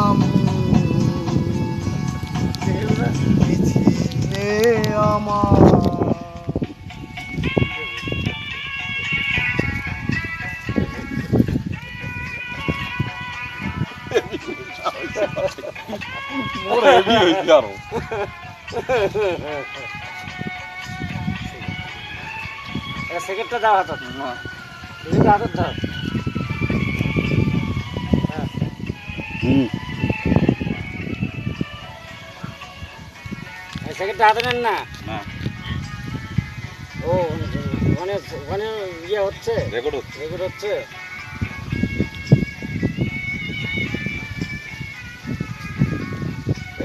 আমি কি ছিলে আমার আরও। সেকেন্ডটা দাও হাতত। সেকেন্ডটা হাতত ধর হুম। সেকেন্ডটা হাতে নেন না? না। ও ওখানে ওখানে ইয়ে হচ্ছে? রেকর্ড হচ্ছে। রেকর্ড হচ্ছে?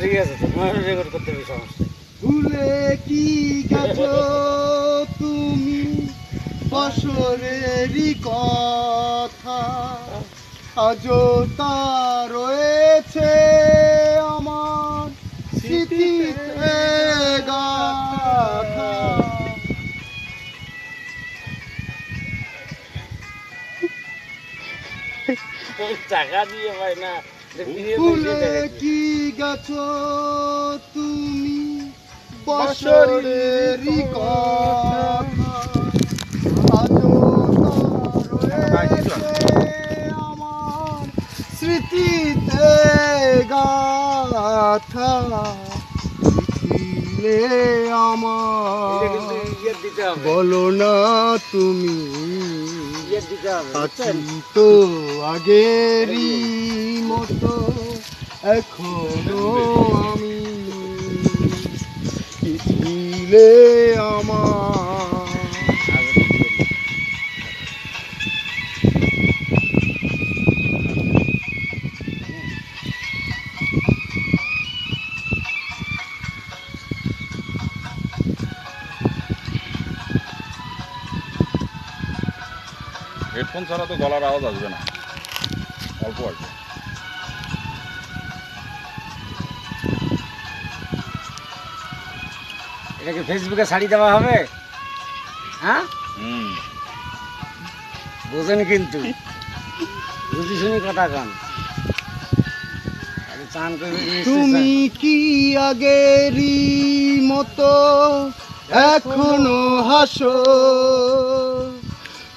ঠিক আছে তো রেকর্ড করতে হবে সমস্যা ভুলে কি গেছো তুমি? বছরেরই কথা আজও তা টাকা দিয়ে পাই না। কি গেছো তুমি রয়েছে আমার স্মৃতিতে গাথা। ছিলে আমার ইয়ে বলো না তুমি। ইয়ে আছি তো আগেরই মতো এখনও আমি ছিলে আমার হেডফোন ছাড়া তো গলার আওয়াজ আসবে না। অল্প আসবে এটাকে ফেসবুকে ছাড়ি দেওয়া হবে? হ্যাঁ? হুম। বোঝেন কিন্তু। বুঝি শুনি কথা কান। আরে চান তুমি কি আগেরই মতো এখনও হাসো?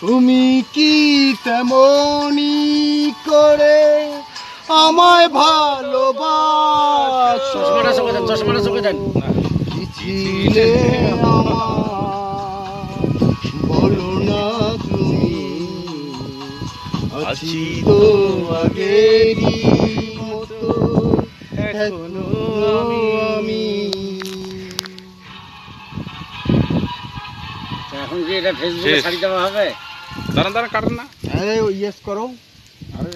তুমি কি তেমনি করে আমায় ভালোবাসো? ছিলে বলো না তুমি আছি তো আগেরই মতো এখনও আমি। এখন কি এটা ফেসবুকে। ছাড়ি দেওয়া হবে? দাঁড়ান দাঁড়ান কাটেন না। ইয়েস করো। আরে